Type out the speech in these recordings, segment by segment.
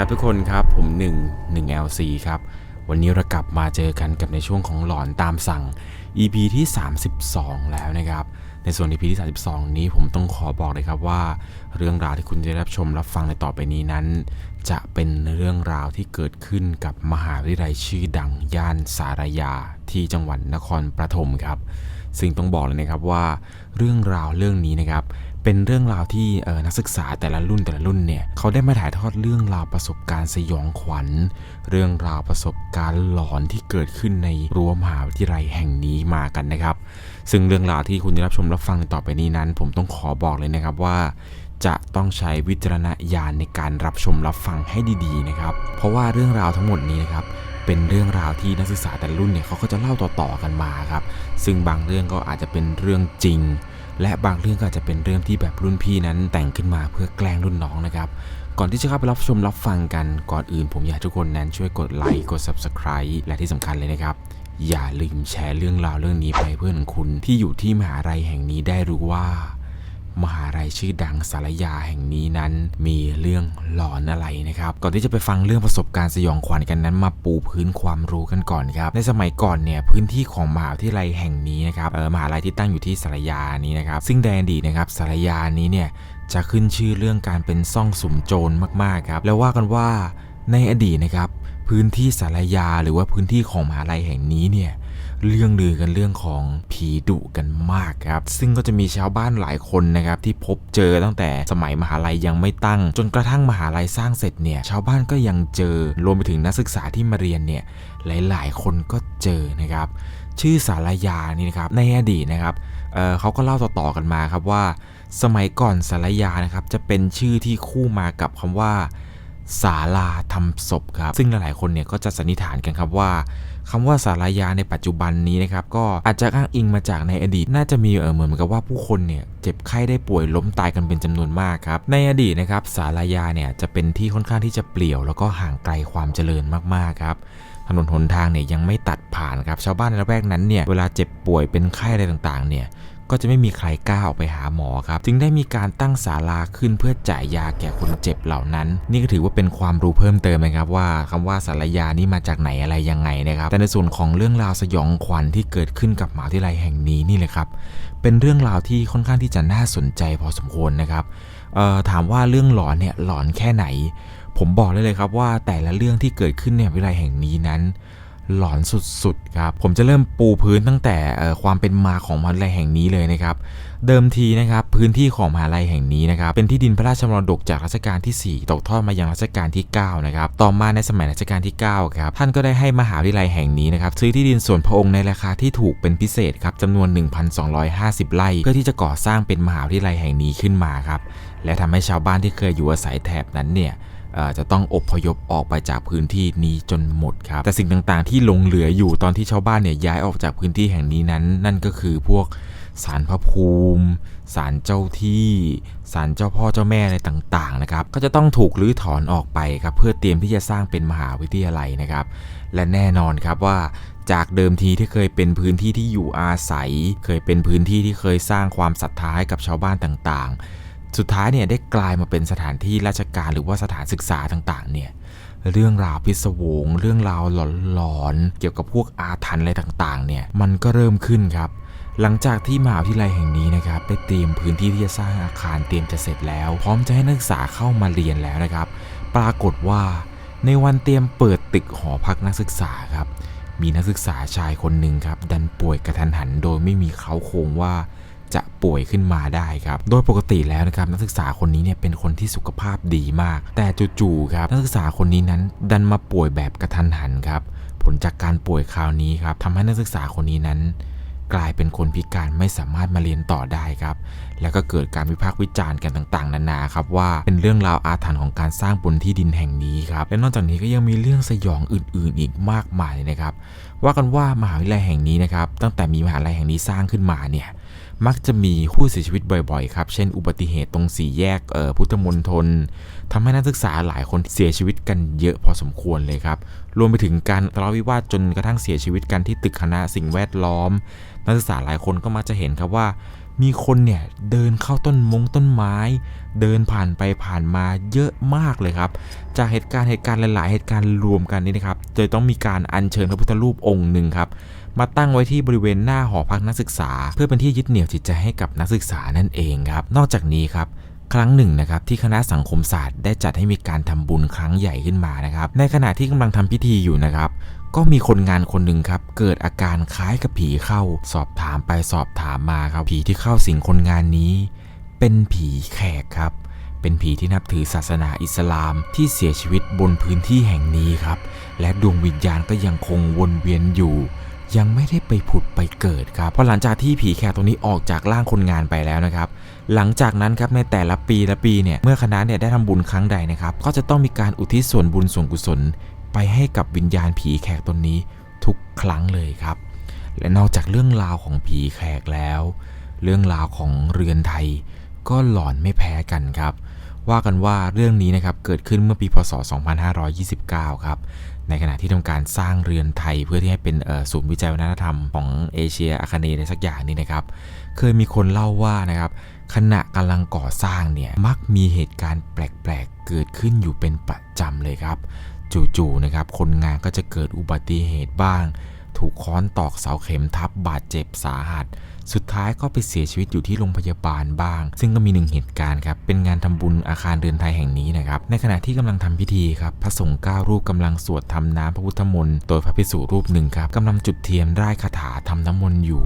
ครับทุกคนครับผม1 1 LC ครับ วันนี้เรากลับมาเจอกันกับในช่วงของหลอนตามสั่ง EP ที่ 32 แล้วนะครับ ในส่วน EP ที่ 32 นี้ผมต้องขอบอกเลยครับว่า เรื่องราวที่คุณจะรับชมรับฟังในต่อไปนี้นั้น จะเป็นเรื่องราวที่เกิดขึ้นกับมหาวิทยาลัยชื่อดังย่านสารยาที่จังหวัดนครปฐมครับ ซึ่งต้องบอกเลยนะครับว่า เรื่องราวเรื่องนี้นะครับ เป็นเรื่องราวที่นักศึกษาแต่ละรุ่นแต่ละรุ่นเนี่ยเขาได้มาถ่ายทอดเรื่องราวประสบการณ์สยองขวัญ เรื่องราวประสบการณ์หลอนที่เกิดขึ้นในรั้วมหาวิทยาลัยแห่งนี้มากันนะครับ ซึ่งเรื่องราวที่คุณจะรับชมรับฟังต่อไปนี้นั้น ผมต้องขอบอกเลยนะครับว่าจะต้องใช้วิจารณญาณในการรับชมรับฟังให้ดีๆนะครับ เพราะว่าเรื่องราวทั้งหมดนี้นะครับเป็นเรื่องราวที่นักศึกษาแต่ละรุ่นเนี่ยเขาก็จะเล่าต่อๆกันมาครับ ซึ่งบางเรื่องก็อาจจะเป็นเรื่องจริง และบางเรื่องก็อาจจะเป็นเรื่องที่แบบรุ่นพี่นั้นแต่งขึ้นมาเพื่อแกล้งรุ่นน้องนะครับก่อนที่จะเข้าไปรับชมรับฟังกันก่อนอื่น ผมอยากทุกคนนั้นช่วยกดไลค์กด Subscribe และที่สำคัญเลยนะครับ อย่าลืมแชร์เรื่องราวเรื่องนี้ไปเพื่อนของคุณที่อยู่ที่มหาลัยแห่งนี้ได้รู้ว่า มหาลัยชื่อดังสารยาแห่งนี้นั้น มีเรื่องหลอนอะไรนะครับ ก่อนที่จะไปฟังเรื่องประสบการณ์สยองขวัญกันนั้น มาปูพื้นความรู้กันก่อนครับในสมัยก่อนเนี่ยพื้นที่ของมหาวิทยาลัยแห่งนี้นะครับเออมหาลัยที่ตั้งอยู่ที่สารยานี้นะครับซึ่งในดีนะครับสารยานี้เนี่ยจะขึ้นชื่อเรื่องการเป็นซ่องสุมโจรมากๆครับแล้วว่ากันว่าในอดีตนะครับพื้นที่สารยาหรือว่าพื้นที่ของมหาลัยแห่งนี้เนี่ย เรื่องลือกันเรื่องของผีดุกันมากครับ ซึ่งก็จะมีชาวบ้านหลายคนนะครับที่พบเจอตั้งแต่สมัยมหาลัยยังไม่ตั้ง จนกระทั่งมหาลัยสร้างเสร็จเนี่ยชาวบ้านก็ยังเจอรวมไปถึงนักศึกษาที่มาเรียนเนี่ยหลาย ๆ คนก็เจอนะครับชื่อสารยานี่นะครับในอดีตนะครับเเขาก็เล่าต่อๆกันมาครับว่า สมัยก่อนสารยานะครับจะเป็นชื่อที่คู่มากับคำว่า ศาลาทำศพครับ ซึ่งหลายๆคนเนี่ยก็จะสันนิษฐานกันครับว่าคำว่าศาลายาในปัจจุบันนี้นะครับก็อาจจะอ้างอิงมาจากในอดีต น่าจะมีเออเหมือนกับว่าผู้คนเนี่ยเจ็บไข้ได้ป่วยล้มตายกันเป็นจำนวนมากครับในอดีตนะครับศาลายาเนี่ยจะเป็นที่ค่อนข้างที่จะเปลี่ยว แล้วก็ห่างไกลความเจริญมากๆครับถนนหนทางเนี่ยยังไม่ตัดผ่านครับชาวบ้านในละแวกนั้นเนี่ยเวลาเจ็บป่วยเป็นไข้อะไรต่างๆเนี่ย ก็จะไม่มีใครกล้าออกไปหาหมอครับ จึงได้มีการตั้งศาลาขึ้นเพื่อจ่ายยาแก่คนเจ็บเหล่านั้น นี่ก็ถือว่าเป็นความรู้เพิ่มเติมนะครับว่าคำว่าศาลายานี่มาจากไหนอะไรยังไงนะครับ แต่ในส่วนของเรื่องราวสยองขวัญที่เกิดขึ้นกับหมหาวิทยาลัยแห่งนี้นี่เลยครับเป็นเรื่องราวที่ค่อนข้างที่จะน่าสนใจพอสมควรนะครับถามว่าเรื่องหลอนเนี่ยหลอนแค่ไหน ผมบอกได้เลยครับว่าแต่ละเรื่องที่เกิดขึ้นในวิทยาลัยแห่งนี้นั้น หลอนสุดๆครับผมจะเริ่มปูพื้นตั้งแต่ความเป็นมาของมหาวิทยาลัยแห่งนี้เลยนะครับ เดิมทีนะครับพื้นที่ของมหาลัยแห่งนี้นะครับเป็นที่ดินพระราชมรดกจากรัชกาลที่ 4 ตกทอดมายังรัชกาลที่9นะครับต่อมาในสมัยรัชกาลที่9ครับท่านก็ได้ให้มหาวิทยาลัยแห่งนี้นะครับซื้อที่ดินส่วนพระองค์ในราคาที่ถูกเป็นพิเศษครับจำนวน 1,250 ไร่ เพื่อที่จะก่อสร้างเป็นมหาวิทยาลัยแห่งนี้ขึ้นมาครับและทำให้ชาวบ้านที่เคยอยู่อาศัยแถบนั้นเนี่ย จะต้องอบพยพออกไปจากพื้นที่นี้จนหมดครับ แต่สิ่งต่างๆที่ลงเหลืออยู่ตอนที่ชาวบ้านเนี่ยย้ายออกจากพื้นที่แห่งนี้นั้น นั่นก็คือพวกศาลพระภูมิศาลเจ้าที่ศาลเจ้าพ่อเจ้าแม่อะไรต่างๆนะครับ ก็จะต้องถูกรื้อถอนออกไปครับเพื่อเตรียมที่จะสร้างเป็นมหาวิทยาลัยนะครับ และแน่นอนครับว่าจากเดิมทีที่เคยเป็นพื้นที่ที่อยู่อาศัย เคยเป็นพื้นที่ที่เคยสร้างความศรัทธาให้กับชาวบ้านต่างๆ สุดท้ายเนี่ยได้กลายมาเป็นสถานที่ราชการหรือว่าสถานศึกษาต่างๆเนี่ยเรื่องราวพิศวง เรื่องราวหลอนๆเกี่ยวกับพวกอาถรรพ์อะไรต่างๆเนี่ยมันก็เริ่มขึ้นครับ หลังจากที่มหาวิทยาลัยแห่งนี้นะครับได้เตรียมพื้นที่ที่จะสร้างอาคารเตรียมจะเสร็จแล้ว พร้อมจะให้นักศึกษาเข้ามาเรียนแล้วนะครับ ปรากฏว่า ในวันเตรียมเปิดตึกหอพักนักศึกษาครับมีนักศึกษาชายคนหนึ่งครับดันป่วยกระทันหันโดยไม่มีเขาโครงว่า จะป่วยขึ้นมาได้ครับ โดยปกติแล้วนะครับนักศึกษาคนนี้เนี่ยเป็นคนที่สุขภาพดีมาก แต่จู่ๆครับนักศึกษาคนนี้นั้นดันมาป่วยแบบกระทันหันครับ ผลจากการป่วยคราวนี้ครับทำให้นักศึกษาคนนี้นั้น กลายเป็นคนพิการไม่สามารถมาเรียนต่อได้ครับ แล้วก็เกิดการวิพากษ์วิจารณ์กันต่าง ๆ นานาครับว่าเป็นเรื่องราวอาถรรพ์ของการสร้างบนที่ดินแห่งนี้ครับ และนอกจากนี้ก็ยังมีเรื่องสยองอื่น ๆ อีกมากมายเลยนะครับ ว่ากันว่ามหาวิทยาลัยแห่งนี้นะครับ ตั้งแต่มีมหาวิทยาลัยแห่งนี้สร้างขึ้นมาเนี่ย มักจะมีผู้เสียชีวิตบ่อยๆครับ เช่น อุบัติเหตุตรงสี่แยกเอ่อพุทธมณฑลทำให้นักศึกษาหลายคนเสียชีวิตกันเยอะพอสมควรเลยครับ รวมไปถึงการทะเลาะวิวาทจนกระทั่งเสียชีวิตกันที่ตึกคณะสิ่งแวดล้อม นักศึกษาหลายคนก็มักจะเห็นครับว่า มีคนเนี่ยเดินเข้าต้นมงต้นไม้ เดินผ่านไปผ่านมาเยอะมากเลยครับ จากเหตุการณ์เหตุการณ์หลาย ๆ เหตุการณ์รวมกันนี่นะครับเลยต้องมีการอัญเชิญพระพุทธรูปองค์หนึ่งครับ มาตั้งไว้ที่บริเวณหน้าหอพักนักศึกษา เพื่อเป็นที่ยึดเหนี่ยวจิตใจให้กับนักศึกษานั่นเองครับ นอกจากนี้ครับครั้งหนึ่งนะครับที่คณะสังคมศาสตร์ได้จัดให้มีการทำบุญครั้งใหญ่ขึ้นมานะครับ ในขณะที่กำลังทำพิธีอยู่นะครับก็มีคนงานคนหนึ่งครับ เกิดอาการคล้ายกับผีเข้า สอบถามไปสอบถามมาครับ ผีที่เข้าสิงคนงานนี้ เป็นผีแขกครับ เป็นผีที่นับถือศาสนาอิสลามที่เสียชีวิตบนพื้นที่แห่งนี้ครับ และดวงวิญญาณก็ยังคงวนเวียนอยู่ ยังไม่ได้ไปผุดไปเกิดครับเพราะหลังจากที่ผีแขกตัวนี้ออกจากร่างคนงานไปแล้วนะครับ หลังจากนั้นครับในแต่ละปีละปีเนี่ยเมื่อคณะเนี่ยได้ทำบุญครั้งใดนะครับ ก็จะต้องมีการอุทิศส่วนบุญส่วนกุศล ไปให้กับวิญญาณผีแขกตนนี้ทุกครั้งเลยครับ และนอกจากเรื่องราวของผีแขกแล้ว เรื่องราวของเรือนไทย ก็หลอนไม่แพ้กันครับว่ากันว่าเรื่องนี้นะครับเกิดขึ้นเมื่อปีพศ 2529 ครับ ในขณะที่ทำการสร้างเรือนไทยเพื่อที่ให้เป็นศูนย์วิจัยวัฒนธรรมของเอเชียอาคเนย์อะไรสักอย่างนี่นะครับ เคยมีคนเล่าว่านะครับขณะกำลังก่อสร้างเนี่ยมักมีเหตุการณ์แปลกๆ เกิดขึ้นอยู่เป็นประจำเลยครับ จู่ๆนะครับคนงานก็จะเกิดอุบัติเหตุบ้าง ถูกค้อนตอกเสาเข็มทับบาดเจ็บสาหัส สุดท้ายก็ไปเสียชีวิตอยู่ที่โรงพยาบาลบ้าง ซึ่งก็มีหนึ่งเหตุการณ์ครับ เป็นงานทำบุญอาคารเรือนไทยแห่งนี้นะครับ ในขณะที่กำลังทำพิธีครับ พระสงฆ์เก้ารูปกำลังสวดทำน้ำพระพุทธมนต์ โดยพระภิกษุรูปหนึ่งครับกำลังจุดเทียนร่ายคาถาทำน้ำมนต์อยู่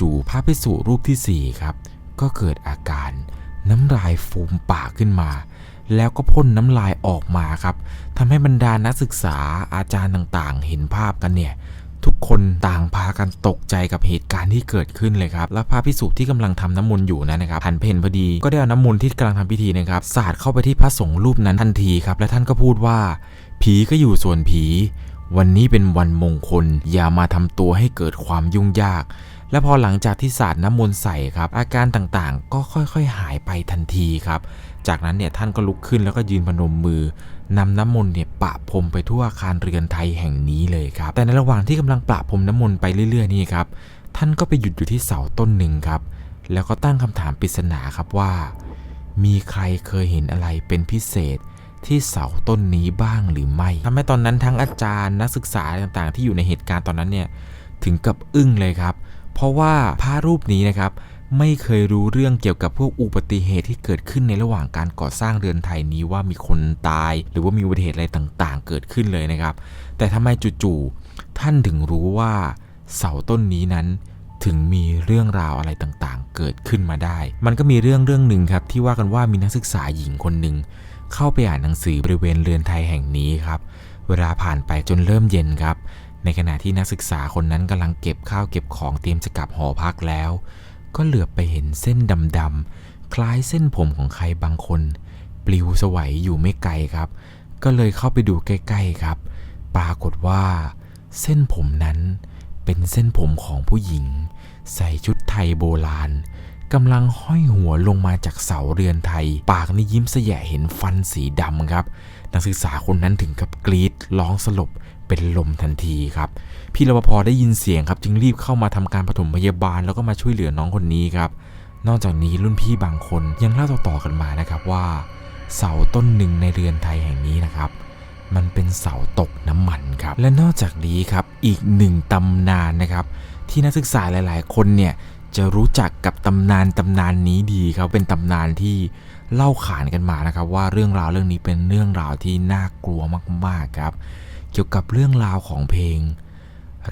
จู่ๆ พระภิกษุรูปที่สี่ครับ ก็เกิดอาการน้ำลายฟูมปากขึ้นมา แล้วก็พ่นน้ำลายออกมาครับทำให้บรรดานักศึกษาอาจารย์ต่างๆ เห็นภาพกันเนี่ย ทุกคนต่างพากันตกใจกับเหตุการณ์ที่เกิดขึ้นเลยครับ และพระพิสุที่กำลังทำน้ำมนต์อยู่นั้นนะครับหันเพนพอดีก็ได้เอาน้ำมนต์ที่กำลังทำพิธีนะครับสาดเข้าไปที่พระสงฆ์รูปนั้นทันทีครับและท่านก็พูดว่า ผีก็อยู่ส่วนผี วันนี้เป็นวันมงคล อย่ามาทำตัวให้เกิดความยุ่งยาก และพอหลังจากที่สาดน้ำมนต์ใส่ครับ อาการต่างๆ ก็ค่อยๆหายไปทันทีครับ จากนั้นเนี่ยท่านก็ลุกขึ้นแล้วก็ยืนพนมมือนำน้ำมนต์เนี่ยปะพรมไปทั่วอาคารเรือนไทยแห่งนี้เลยครับ แต่ในระหว่างที่กำลังปะพรมน้ำมนต์ไปเรื่อย ๆ นี่ครับ ท่านก็ไปหยุดอยู่ที่เสาต้นหนึ่งครับ แล้วก็ตั้งคำถามปริศนาครับว่า มีใครเคยเห็นอะไรเป็นพิเศษที่เสาต้นนี้บ้างหรือไม่ทำให้ตอนนั้นทั้งอาจารย์นักศึกษาต่างๆ ที่อยู่ในเหตุการณ์ตอนนั้นเนี่ยถึงกับอึ้งเลยครับ เพราะว่าพระรูปนี้นะครับไม่เคยรู้เรื่องเกี่ยวกับพวกอุบัติเหตุที่เกิดขึ้นในระหว่างการก่อสร้างเรือนไทยนี้ว่ามีคนตาย หรือว่ามีอุบัติเหตุอะไรต่างๆ เกิดขึ้นเลยนะครับ แต่ทำไมจู่ๆท่านถึงรู้ว่าเสาต้นนี้นั้นถึงมีเรื่องราวอะไรต่างๆ เกิดขึ้นมาได้ มันก็มีเรื่องเรื่องหนึ่งครับที่ว่ากันว่ามีนักศึกษาหญิงคนหนึ่งเข้าไปอ่านหนังสือบริเวณเรือนไทยแห่งนี้ครับ เวลาผ่านไปจนเริ่มเย็นครับ ในขณะที่นักศึกษาคนนั้นกำลังเก็บข้าวเก็บของเตรียมจะกลับหอพักแล้ว ก็เหลือบไปเห็นเส้นดำๆคล้ายเส้นผมของใครบางคน ปลิวสวัยอยู่ไม่ไกลครับ ก็เลยเข้าไปดูใกล้ๆครับ ปรากฏว่า เส้นผมนั้นเป็นเส้นผมของผู้หญิง ใส่ชุดไทยโบราณกำลังห้อยหัวลงมาจากเสาเรือนไทย ปากนี่ยิ้มแสยะเห็นฟันสีดำครับ นักศึกษาคนนั้นถึงกับกรีดร้องสลบ เป็นลมทันทีครับ พี่รปภได้ยินเสียงครับ จึงรีบเข้ามาทำการปฐมพยาบาลแล้วก็มาช่วยเหลือน้องคนนี้ครับ นอกจากนี้รุ่นพี่บางคนยังเล่าต่อๆกันมานะครับว่า เสาต้นหนึ่งในเรือนไทยแห่งนี้นะครับ มันเป็นเสาตกน้ำมันครับ และนอกจากนี้ครับอีกหนึ่งตำนานนะครับ ที่นักศึกษาหลาย ๆ คนเนี่ยจะรู้จักกับตำนานตำนานนี้ดีครับเป็นตำนานที่เล่าขานกันมานะครับ ว่าเรื่องราวเรื่องนี้เป็นเรื่องราวที่น่ากลัวมากๆครับ เกี่ยวกับเรื่องราวของเพลง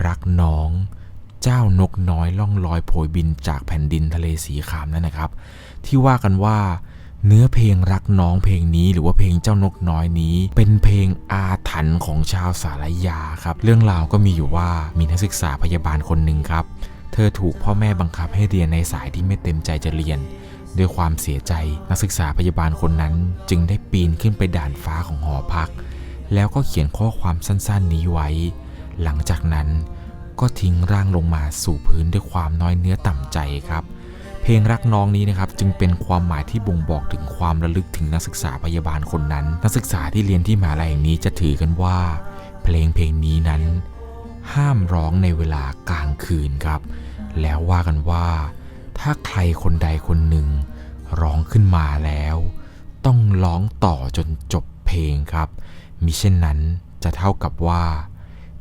รักน้อง เจ้านกน้อยล่องลอยโผยบินจากแผ่นดินทะเลสีครามนั่นนะครับ ที่ว่ากันว่าเนื้อเพลงรักน้องเพลงนี้หรือว่าเพลงเจ้านกน้อยนี้ เป็นเพลงอาถรรพ์ของชาวสารยาครับ เรื่องราวก็มีอยู่ว่ามีนักศึกษาพยาบาลคนหนึ่งครับ เธอถูกพ่อแม่บังคับให้เรียนในสายที่ไม่เต็มใจจะเรียน ด้วยความเสียใจนักศึกษาพยาบาลคนนั้นจึงได้ปีนขึ้นไปด่านฟ้าของหอพัก แล้วก็เขียนข้อความสั้นๆนี้ไว้ หลังจากนั้นก็ทิ้งร่างลงมาสู่พื้นด้วยความน้อยเนื้อต่ำใจครับ เพลงรักน้องนี้นะครับ จึงเป็นความหมายที่บ่งบอกถึงความระลึกถึงนักศึกษาพยาบาลคนนั้น นักศึกษาที่เรียนที่มหาลัยแห่งนี้จะถือกันว่า เพลงเพลงนี้นั้น ห้ามร้องในเวลากลางคืนครับ แล้วว่ากันว่า ถ้าใครคนใดคนหนึ่ง ร้องขึ้นมาแล้ว ต้องร้องต่อจนจบเพลงครับ มิเช่นนั้นจะเท่ากับว่า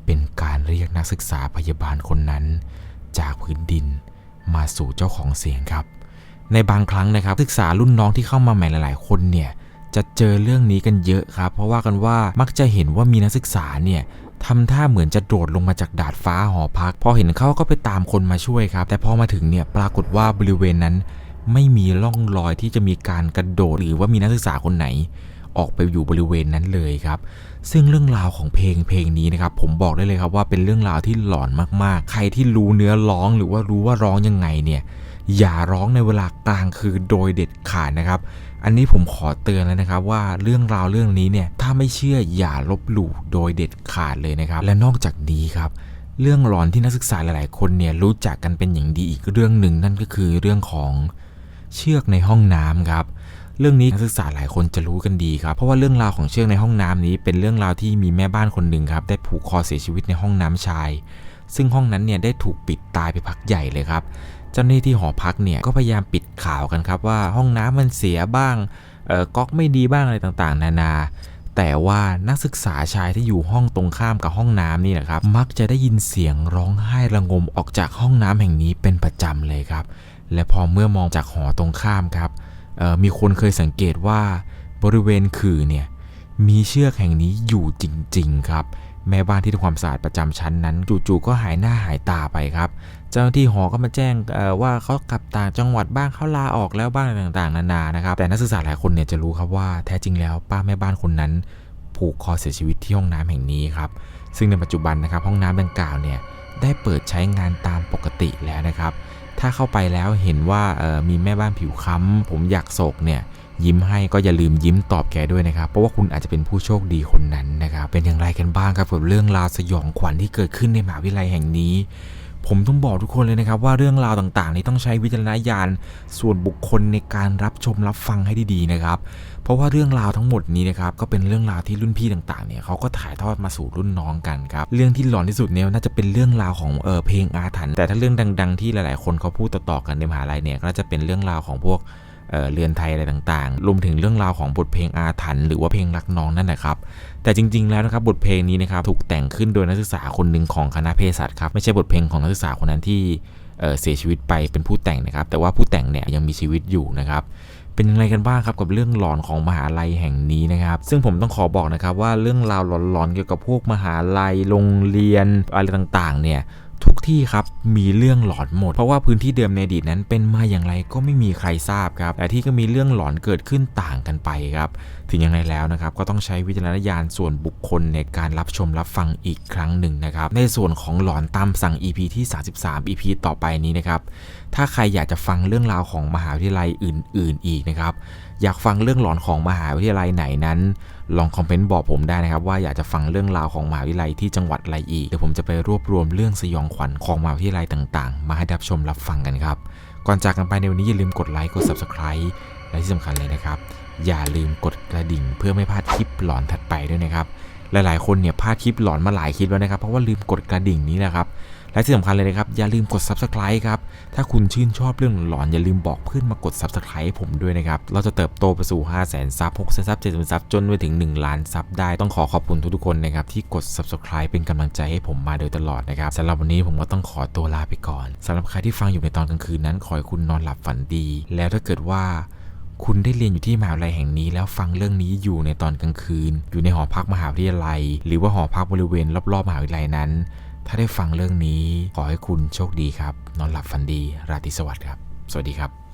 เป็นการเรียกนักศึกษาพยาบาลคนนั้น จากพื้นดินมาสู่เจ้าของเสียงครับ ในบางครั้งนะครับศึกษารุ่นน้องที่เข้ามาใหม่หลาย ๆ คนเนี่ยจะเจอเรื่องนี้กันเยอะครับ เพราะว่ากันว่ามักจะเห็นว่ามีนักศึกษาเนี่ยทำท่าเหมือนจะโดดลงมาจากดาดฟ้าหอพัก พอเห็นเขาก็ไปตามคนมาช่วยครับ แต่พอมาถึงเนี่ยปรากฏว่าบริเวณนั้น ไม่มีร่องรอยที่จะมีการกระโดดหรือว่ามีนักศึกษาคนไหน ออกไปอยู่บริเวณนั้นเลยครับ ซึ่งเรื่องราวของเพลงเพลงนี้นะครับ ผมบอกได้เลยครับว่าเป็นเรื่องราวที่หลอนมากๆ ใครที่รู้เนื้อร้องหรือว่ารู้ว่าร้องยังไงเนี่ยอย่าร้องในเวลากลางคืนโดยเด็ดขาดนะครับ อันนี้ผมขอเตือนแล้วนะครับว่าเรื่องราวเรื่องนี้เนี่ยถ้าไม่เชื่ออย่าลบหลู่โดยเด็ดขาดเลยนะครับ และนอกจากนี้ครับเรื่องหลอนที่นักศึกษาหลาย ๆ คนเนี่ยรู้จักกันเป็นอย่างดีอีกเรื่องหนึ่งนั่นก็คือเรื่องของเชือกในห้องน้ำครับ เรื่องนี้นักศึกษาหลายคนจะรู้กันดีครับ เพราะว่าเรื่องราวของเชือกในห้องน้ำนี้ เป็นเรื่องราวที่มีแม่บ้านคนหนึ่งครับได้ผูกคอเสียชีวิตในห้องน้ำชาย ซึ่งห้องนั้นเนี่ยได้ถูกปิดตายไปพักใหญ่เลยครับ เจ้าหน้าที่หอพักเนี่ยก็พยายามปิดข่าวกันครับว่าห้องน้ำมันเสียบ้างเออก๊อกไม่ดีบ้างอะไรต่างๆ นานา แต่ว่านักศึกษาชายที่อยู่ห้องตรงข้ามกับห้องน้ำนี่แหละครับ มักจะได้ยินเสียงร้องไห้ระงมออกจากห้องน้ำแห่งนี้เป็นประจำเลยครับ และพอเมื่อมองจากหอตรงข้ามครับ มีคนเคยสังเกตว่าบริเวณขื่อเนี่ยมีเชือกแห่งนี้อยู่จริง ๆ ครับ แม่บ้านที่ทำความสะอาดประจำชั้นนั้น จู่ๆก็หายหน้าหายตาไปครับ เจ้าหน้าที่หอก็มาแจ้งว่าเขากลับต่างจังหวัดบ้างเขาลาออกแล้วบ้างต่างๆ นานานะครับ แต่นักศึกษาหลายคนเนี่ยจะรู้ครับว่าแท้จริงแล้วป้าแม่บ้านคนนั้น ผูกคอเสียชีวิตที่ห้องน้ำแห่งนี้ครับซึ่งในปัจจุบันนะครับห้องน้ำดังกล่าวเนี่ย ได้เปิดใช้งานตามปกติแล้วนะครับ ถ้าเข้าไปแล้วเห็นว่ามีแม่บ้านผิวค้ำผมอยากโศกเนี่ยยิ้มให้ก็อย่าลืมยิ้มตอบแกด้วยนะครับ เพราะว่าคุณอาจจะเป็นผู้โชคดีคนนั้นนะครับ เป็นอย่างไรกันบ้างครับกับเรื่องราวสยองขวัญที่เกิดขึ้นในมหาวิทยาลัยแห่งนี้ ผมต้องบอกทุกคนเลยนะครับว่าเรื่องราวต่างๆ นี้ต้องใช้วิจารณญาณส่วนบุคคลในการรับชมรับฟังให้ดีๆนะครับ เพราะว่าเรื่องราวทั้งหมดนี้นะครับก็เป็นเรื่องราวที่รุ่นพี่ต่างๆเนี่ยเขาก็ถ่ายทอดมาสู่รุ่นน้องกันครับเรื่องที่หลอนที่สุดเนี่ยน่าจะเป็นเรื่องราวของเออเพลงอาถรรพ์แต่ถ้าเรื่องดัง ๆ ที่หลายๆ คนเขาพูดต่อๆกันในมหาลัยเนี่ยก็จะเป็นเรื่องราวของพวก เออเรือนไทยอะไรต่างๆ รวมถึงเรื่องราวของบทเพลงอาถรรพ์หรือว่าเพลงรักน้องนั่นแหละครับ แต่จริงๆ แล้วนะครับบทเพลงนี้นะครับถูกแต่งขึ้นโดยนักศึกษาคนหนึ่งของคณะเภสัชครับ ไม่ใช่บทเพลงของนักศึกษาคนนั้นที่เอ่อเสียชีวิตไปเป็นผู้แต่งนะครับ แต่ว่าผู้แต่งเนี่ยยังมีชีวิตอยู่นะครับเป็นยังไงกันบ้างครับกับเรื่องหลอนของมหาลัยแห่งนี้นะครับ ซึ่งผมต้องขอบอกนะครับว่าเรื่องราวหลอนๆเกี่ยวกับพวกมหาลัยโรงเรียนอะไรต่างๆ เนี่ย ทุกที่ครับมีเรื่องหลอนหมด เพราะว่าพื้นที่เดิมในอดีตนั้นเป็นมาอย่างไรก็ไม่มีใครทราบครับแต่ที่ก็มีเรื่องหลอนเกิดขึ้นต่างกันไปครับถึงอยังไงแล้วนะครับก็ต้องใช้วิจารณญาณส่วนบุคคลในการรับชมรับฟังอีกครั้งหนึ่งนะครับในส่วนของหลอนตามสั่ง EP ที่ 33 EP ต่อไปนี้นะครับถ้าใครอยากจะฟังเรื่องราวของมหาวิทยาลัยอื่น ๆ อีกนะครับอยากฟังเรื่องหลอนของมหาวิทยาลัยไหนนั้น ลองคอมเมนต์บอกผมได้นะครับ ว่าอยากจะฟังเรื่องราวของมหาวิทยาลัยที่จังหวัดอะไรอีกเดี๋ยวผมจะไปรวบรวมเรื่องสยองขวัญของมหาวิทยาลัยต่างๆ มาให้รับชมรับฟังกันครับ ก่อนจากกันไปในวันนี้อย่าลืมกดไลค์กด Subscribe และที่สำคัญเลยนะครับ อย่าลืมกดกระดิ่งเพื่อไม่พลาดคลิปหลอนถัดไปด้วยนะครับหลายๆคนเนี่ยพลาดคลิปหลอนมาหลายคลิปแล้วนะครับ เพราะว่าลืมกดกระดิ่งนี้แหละครับ และที่สำคัญเลยนะครับ อย่าลืมกด Subscribe ครับ ถ้าคุณชื่นชอบเรื่องหลอนอย่าลืมบอกเพื่อนมากด Subscribe ให้ผมด้วยนะครับ เราจะเติบโตไปสู่ 5 0 0 0 0 0ซับ6 0 0 0 0ซับ7 0 0 0ซับจนไปถึง 1 ล้านซับได้ ต้องขอขอบคุณทุกๆคนนะครับ ที่กด Subscribe เป็นกำลังใจให้ผมมาโดยตลอดนะครับสำหรับวันนี้ผมก็ต้องขอตัวลาไปก่อนสำหรับใครที่ฟังอยู่ในตอนกลางคืนนั้นขอให้คุณนอนหลับฝันดี แล้วถ้าเกิดว่าคุณได้เรียนอยู่ที่มหาวิทยาลัยแห่งนี้แล้วฟังเรื่องนี้อยู่ในตอนกลางคืน อยู่ในหอพักมหาวิทยาลัย หรือว่าหอพักบริเวณรอบๆมหาวิทยาลัยนั้น ถ้าได้ฟังเรื่องนี้ขอให้คุณโชคดีครับ นอนหลับฝันดี ราตรีสวัสดิ์ครับ สวัสดีครับ